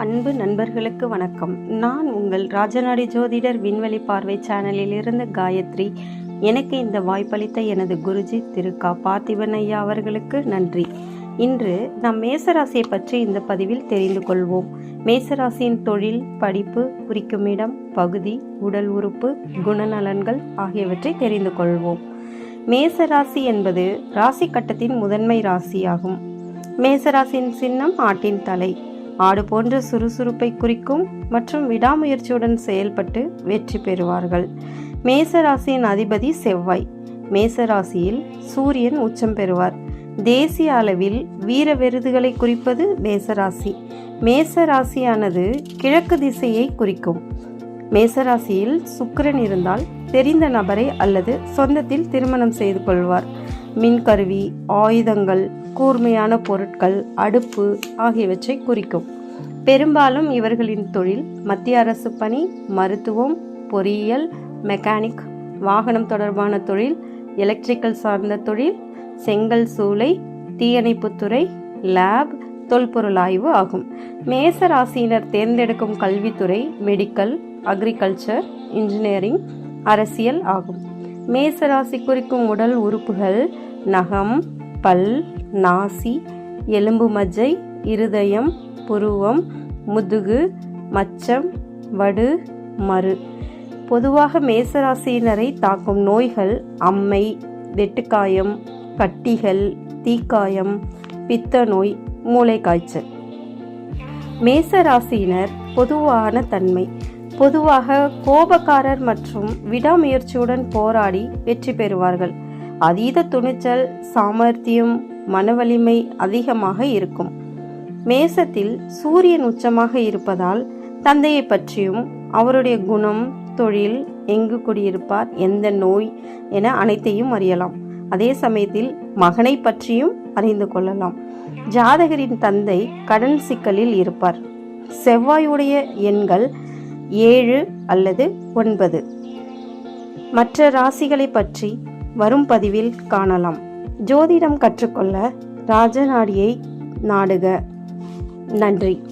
அன்பு நண்பர்களுக்கு வணக்கம். நான் உங்கள் ராஜநாடி ஜோதிடர் விண்வெளி பார்வை சேனலில் இருந்து காயத்ரி. எனக்கு இந்த வாய்ப்பளித்த எனது குருஜி திரு கா. பார்த்திபன் ஐயா அவர்களுக்கு நன்றி. இன்று நாம் மேசராசியை பற்றி இந்த பதிவில் தெரிந்து கொள்வோம். மேசராசியின் தொழில் படிப்பு குறிக்கும் இடம் பகுதி உடல் உறுப்பு குணநலன்கள் ஆகியவற்றை தெரிந்து கொள்வோம். மேசராசி என்பது ராசி கட்டத்தின் முதன்மை ராசியாகும். மேசராசியின் சின்னம் ஆட்டின் தலை. ஆடு போன்ற சுறுசுறுப்பை குறிக்கும் மற்றும் விடாமுயற்சியுடன் செயல்பட்டு வெற்றி பெறுவார்கள். மேசராசியின் அதிபதி செவ்வாய். மேசராசியில் சூரியன் உச்சம் பெறுவார். தேசிய அளவில் வீர விருதுகளை குறிப்பது மேசராசி. மேசராசியானது கிழக்கு திசையை குறிக்கும். மேசராசியில் சுக்கிரன் இருந்தால் தெரிந்த நபரை அல்லது சொந்தத்தில் திருமணம் செய்து கொள்வார். மின்கருவி ஆயுதங்கள் கூர்மையான பொருட்கள் அடுப்பு ஆகியவற்றை குறிக்கும். பெரும்பாலும் இவர்களின் தொழில் மத்திய அரசு பணி மருத்துவம் பொறியியல் மெக்கானிக் வாகனம் தொடர்பான தொழில் எலக்ட்ரிக்கல் சார்ந்த தொழில் செங்கல் சூளை தீயணைப்புத்துறை லேப் தொல்பொருள் ஆய்வு ஆகும். மேச ராசியினர் தேர்ந்தெடுக்கும் கல்வித்துறை மெடிக்கல் அக்ரிகல்ச்சர் இன்ஜினியரிங் அரசியல் ஆகும். மேச ராசி குறிக்கும் உடல் உறுப்புகள் நகம் பல் நாசி எலும்பு மஜ்ஜை இருதயம் புருவம் முதுகு மச்சம் வடு மறு. பொதுவாக மேசராசியினரை தாக்கும் நோய்கள் அம்மை வெட்டுக்காயம் கட்டிகள் தீக்காயம் பித்த நோய் மூளைக்காய்ச்சல் மேச ராசியினர் பொதுவான தன்மை. பொதுவாக கோபக்காரர் மற்றும் விடாமுயற்சியுடன் போராடி வெற்றி பெறுவார்கள். அதீத துணிச்சல் சாமர்த்தியம் மனவலிமை அதிகமாக இருக்கும். மேசத்தில் சூரியன் உச்சமாக இருப்பதால் தந்தையை பற்றியும் அவருடைய குணம் தொழில் எங்கு குடியிருப்பார் எந்த நோய் என அனைத்தையும் அறியலாம். அதே சமயத்தில் மகனை பற்றியும் அறிந்து கொள்ளலாம். ஜாதகரின் தந்தை கடன் சிக்கலில் இருப்பார். செவ்வாயுடைய எண்கள் ஏழு அல்லது ஒன்பது. மற்ற ராசிகளை பற்றி வரும் பதிவில் காணலாம். ஜோதிடம் கற்றுக்கொள்ள ராஜநாடியை நாடுக. நன்றி.